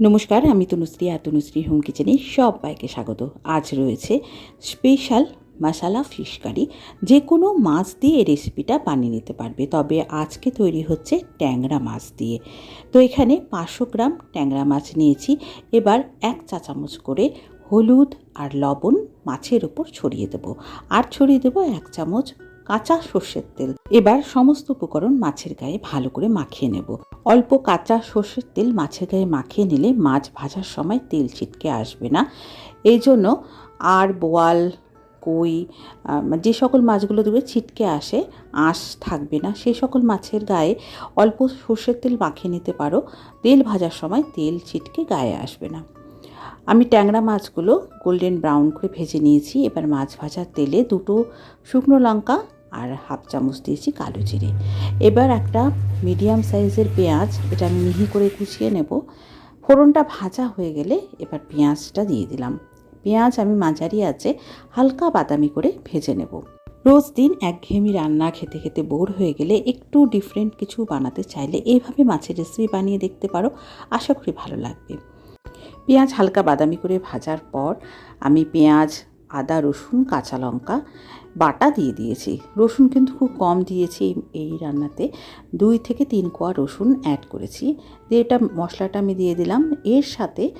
নমস্কার, আমি তনুশ্রী আর তনুশ্রী হোম কিচেনে সবাইকে স্বাগত। আজ রয়েছে স্পেশাল মশালা ফিশ কারি। যে কোনো মাছ দিয়ে এই রেসিপিটা বানিয়ে নিতে পারবে, তবে আজকে তৈরি হচ্ছে ট্যাংরা মাছ দিয়ে। তো এখানে পাঁচশো গ্রাম ট্যাংরা মাছ নিয়েছি। এবার এক চা চামচ করে হলুদ আর লবণ মাছের ওপর ছড়িয়ে দেবো। আর ছড়িয়ে দেবো এক চামচ কাঁচা সর্ষের তেল। এবার সমস্ত উপকরণ মাছের গায়ে ভালো করে মাখিয়ে নেব। অল্প কাঁচা সর্ষের তেল মাছের গায়ে মাখিয়ে নিলে মাছ ভাজার সময় তেল ছিটকে আসবে না। এই জন্য আর, বোয়াল, কই যে সকল মাছগুলো দেবে ছিটকে আসে, আঁশ থাকবে না, সেই সকল মাছের গায়ে অল্প সর্ষের তেল মাখিয়ে নিতে পারো। তেল ভাজার সময় তেল ছিটকে গায়ে আসবে না। আমি ট্যাংরা মাছগুলো গোল্ডেন ব্রাউন করে ভেজে নিয়েছি। এবার মাছ ভাজার তেলে দুটো শুকনো লঙ্কা আর হাফ চামচ দিয়েছি কালো জিরে। এবার একটা মিডিয়াম সাইজের পেঁয়াজ, এটা আমি মিহি করে কুচিয়ে নেব। ফোড়নটা ভাজা হয়ে গেলে এবার পেঁয়াজটা দিয়ে দিলাম। পেঁয়াজ আমি মাঝারি আছে, হালকা বাদামি করে ভেজে নেব। রোজ দিন একঘেয়েমি রান্না খেতে খেতে বোর হয়ে গেলে একটু ডিফারেন্ট কিছু বানাতে চাইলে এইভাবে মাছের রেসিপি বানিয়ে দেখতে পারো। আশা করি ভালো লাগবে। পেঁয়াজ হালকা বাদামি করে ভাজার পর আমি পেঁয়াজ, আদা, রসুন, কাঁচা লঙ্কা বাটা দিয়ে দিয়েছি। রসুন কিন্তু খুব কম দিয়েছি এই- রান্নাতে। দুই থেকে তিন কোয়া রসুন অ্যাড করেছি। দিয়ে এটা মশলাটা আমি দিয়ে দিলাম। এর সাথে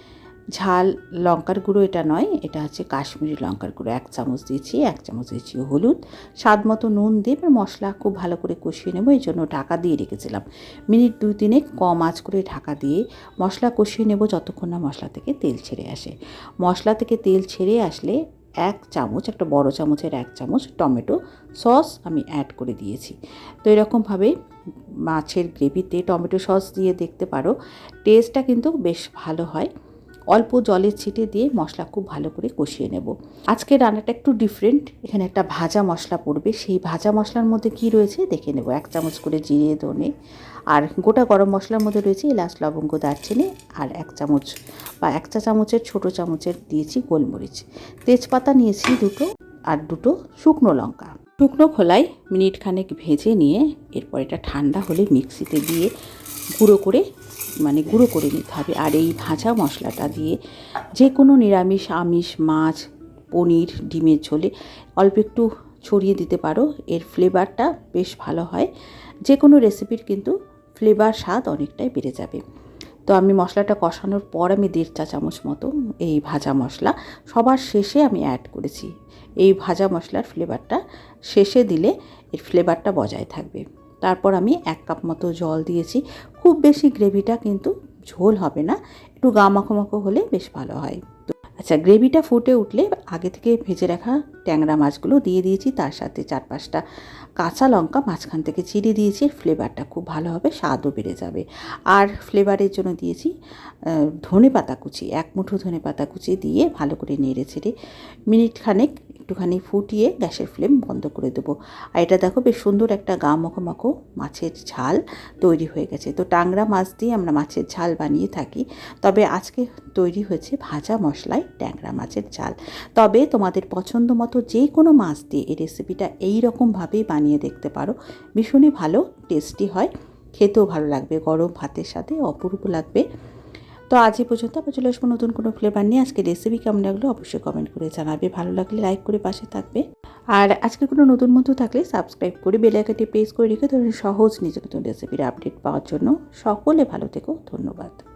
ঝাল লঙ্কার গুঁড়ো এটা নয়, এটা হচ্ছে কাশ্মীরি লঙ্কার গুঁড়ো। এক চামচ দিয়েছি, এক চামচ দিয়েছি হলুদ। স্বাদ মতো নুন দিয়ে মশলা খুব ভালো করে কষিয়ে নেব, এই জন্য ঢাকা দিয়ে রেখেছিলাম। মিনিট দুই তিনে কম আঁচ করে ঢাকা দিয়ে মশলা কষিয়ে নেব, যতক্ষণ না মশলা থেকে তেল ছেড়ে আসে। মশলা থেকে তেল ছেড়ে আসলে এক চামচ, একটা বড় চামচের এক চামচ টমেটো সস আমি অ্যাড করে দিয়েছি। তো এরকমভাবে মাছের গ্রেভিতে টমেটো সস দিয়ে দেখতে পারো টেস্টটা কিন্তু বেশ ভালো হয়। অল্প জলের ছিটে দিয়ে মশলা খুব ভালো করে কষিয়ে নেব। আজকে রান্নাটা একটু ডিফারেন্ট এখানে একটা ভাজা মশলা পড়বে। সেই ভাজা মশলার মধ্যে কি রয়েছে দেখে নেব। এক চামচ করে জিরে, ধনে আর গোটা গরম মশলার মধ্যে রয়েছে এলাচ, লবঙ্গ, দারচিনি আর এক চামচ বা এক চা চামচের ছোটো চামচের দিয়েছি গোলমরিচ। তেজপাতা নিয়েছি দুটো আর দুটো শুকনো লঙ্কা। শুকনো খোলায় মিনিট খানেক ভেজে নিয়ে এরপর এটা ঠান্ডা হলে মিক্সিতে দিয়ে গুঁড়ো করে মানে গুঁড়ো করে নিতে হবে। আর এই ভাজা মশলাটা দিয়ে যে কোনো নিরামিষ, আমিষ, মাছ, পনির, ডিমের ঝোলে অল্প একটু ছড়িয়ে দিতে পারো। এর ফ্লেভারটা বেশ ভালো হয়। যে কোনো রেসিপির কিন্তু ফ্লেভার স্বাদ অনেকটাই বেড়ে যাবে। তো আমি মশলাটা কষানোর পর আমি দেড় চা চামচ মতো এই ভাজা মশলা সবার শেষে আমি অ্যাড করেছি। এই ভাজা মশলার ফ্লেভারটা শেষে দিলে এর ফ্লেভারটা বজায় থাকবে। তারপর আমি এক কাপ মতো জল দিয়েছি। খুব বেশি গ্রেভিটা কিন্তু ঝোল হবে না। একটু গা মাখো মাখো হলে বেশ ভালো হয়। আচ্ছা গ্রেভিটা ফুটে উঠলে আগে থেকে ভেজে রাখা ট্যাংরা মাছগুলো দিয়ে দিয়েছি, তার সাথে চার পাঁচটা কাঁচা লঙ্কা মাঝখান থেকে চিড়ে দিয়েছি ফ্লেভারটা খুব ভালো হবে, স্বাদও বেড়ে যাবে। আর ফ্লেভারের জন্য দিয়েছি ধনে পাতা কুচি, এক মুঠো ধনে পাতা কুচি দিয়ে ভালো করে নেড়ে ছেড়ে মিনিট খানেক একটুখানি ফুটিয়ে গ্যাসের ফ্লেম বন্ধ করে দেবো। আর এটা দেখো বেশ সুন্দর একটা গা মাখো মাছের ঝাল তৈরি হয়ে গেছে। তো টাংরা মাছ দিয়ে আমরা মাছের ঝাল বানিয়ে থাকি, তবে আজকে তৈরি হয়েছে ভাজা মশলায় ট্যাংরা মাছের ঝাল তবে তোমাদের পছন্দ মতো যে কোনো মাছ দিয়ে এই রেসিপিটা এই রকমভাবেই বানিয়ে দেখতে পারো। ভীষণই ভালো টেস্টি হয়, খেতেও ভালো লাগবে, গরম ভাতের সাথে অপূর্ব লাগবে। তো আজ এই পর্যন্ত আবার চলে আসব নতুন কোনো ফ্লেভার নিয়ে। আজকে রেসিপি কেমন লাগল অবশ্যই কমেন্ট করে জানাবে। ভালো লাগলে লাইক করে পাশে থাকবে। আর আজকে কোনো নতুন বন্ধু থাকলে সাবস্ক্রাইব করে বেলাইকাটি প্রেস করে রেখে ধরুন সহজ নিজ নতুন রেসিপির আপডেট পাওয়ার জন্য। সকলে ভালো থেকো, ধন্যবাদ।